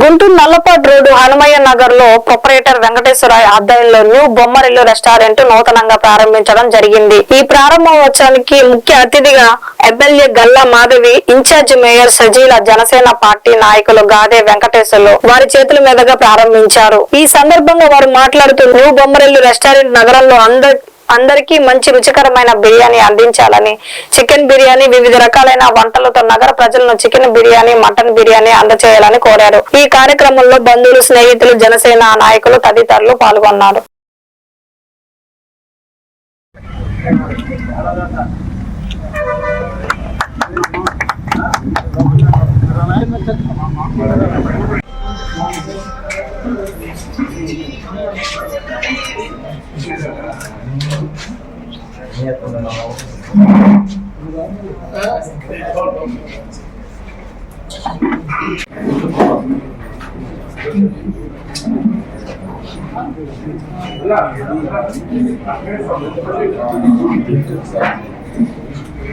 Guntur Nallapadu road Hanumayya నగర్లో proprietor Venkateswara ఆధ్వర్యంలో new Bommarillu restaurant నూతనంగా ప్రారంభించడం జరిగింది. ఈ ప్రారంభోత్సవానికి ముఖ్య అతిథిగా MLA Galla Madhavi incharge mayor Sajila Janasena party నాయకులు గాదే వెంకటేశ్వర్లు వారి చేతుల మీదుగా ప్రారంభించారు. ఈ సందర్భంగా వారు మాట్లాడుతూ న్యూ బొమ్మరిల్లు రెస్టారెంట్ నగరంలో అందరి అందరికీ మంచి రుచికరమైన బిర్యానీ అందించాలని. చికెన్ బిర్యానీ వివిధ రకాలైన వంటలతో నగర ప్రజలను చికెన్ బిర్యానీ మటన్ బిర్యానీ అందచేయాలని కోరారు. ఈ కార్యక్రమంలో బంధువులు స్నేహితులు జనసేన నాయకులు తదితరులు పాల్గొన్నారు.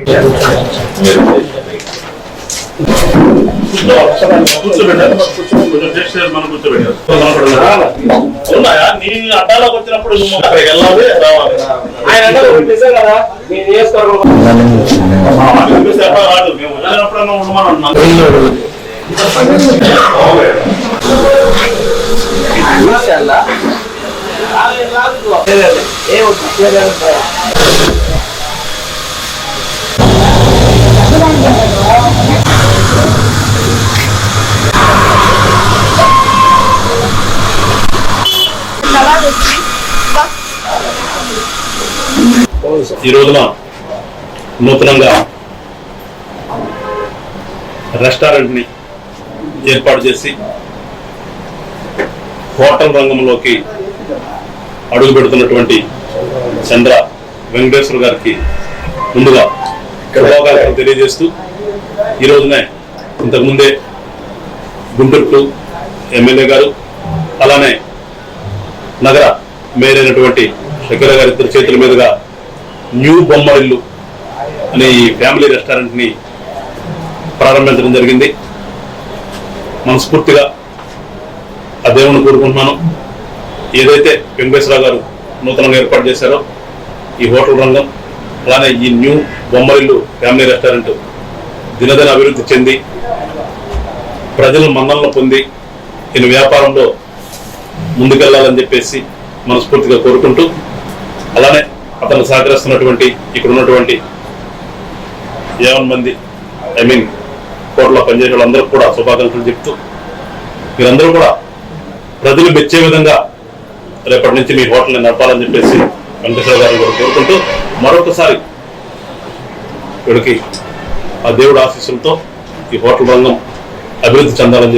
Yeah, కూర్చోబెట్టారు కొంచెం టెస్ట్ చేయాలి మనం కూర్చోబెట్టారు అవునాయా నీ అడ్డాలోకి వచ్చినప్పుడు నువ్వు అక్కడికి వెళ్ళాలి రావాలి ఆయన అన్నారు నిజం కదా మీ నియోజకవర్గం మాకు తెలిసి ఎక్కడ రాదు మేము వెళ్ళినప్పుడన్నా ఉండమని అన్నాం ఈ రోజున నూతనంగా రెస్టారెంట్ని ఏర్పాటు చేసి హోటల్ రంగంలోకి అడుగు పెడుతున్నటువంటి చంద్ర వెంకటేశ్వర గారికి ముందుగా శుభాకాంక్షలు తెలియజేస్తూ ఈ రోజునే ఇంతకుముందే గుంటూరు ఎమ్మెల్యే గారు అలానే నగర మేరైనటువంటి అయినటువంటి శంకర గారి ఇద్దరు చేతుల మీదుగా న్యూ బొమ్మరిల్లు అనే ఈ ఫ్యామిలీ రెస్టారెంట్ని ప్రారంభించడం జరిగింది. మనస్ఫూర్తిగా ఆ దేవుని కోరుకుంటున్నాను. ఏదైతే వెంకటేశ్వరరావు గారు నూతనంగా ఏర్పాటు చేశారో ఈ హోటల్ రంగం అలానే ఈ న్యూ బొమ్మరిల్లు ఫ్యామిలీ రెస్టారెంట్ దినదిన అభివృద్ధి చెంది ప్రజల మన్నలను పొంది ఈయన వ్యాపారంలో ముందుకెళ్ళాలని చెప్పేసి మనస్ఫూర్తిగా కోరుకుంటూ అలానే అతను సహకరిస్తున్నటువంటి ఇక్కడ ఉన్నటువంటి యావన్ మంది ఐ మీన్ కోట్ల పనిచేసే వాళ్ళందరూ కూడా శుభాకాంక్షలు చెప్తూ మీరందరూ కూడా ప్రజలు మెచ్చే విధంగా రేపటి నుంచి మీ హోటల్ని నడపాలని చెప్పేసి వెంకటేశ్వర గారిని కూడా కోరుకుంటూ మరొకసారి ఇక్కడికి ఆ దేవుడు ఆశీస్సులతో ఈ హోటల్ రంగం అభివృద్ధి చెందాలని చెప్పి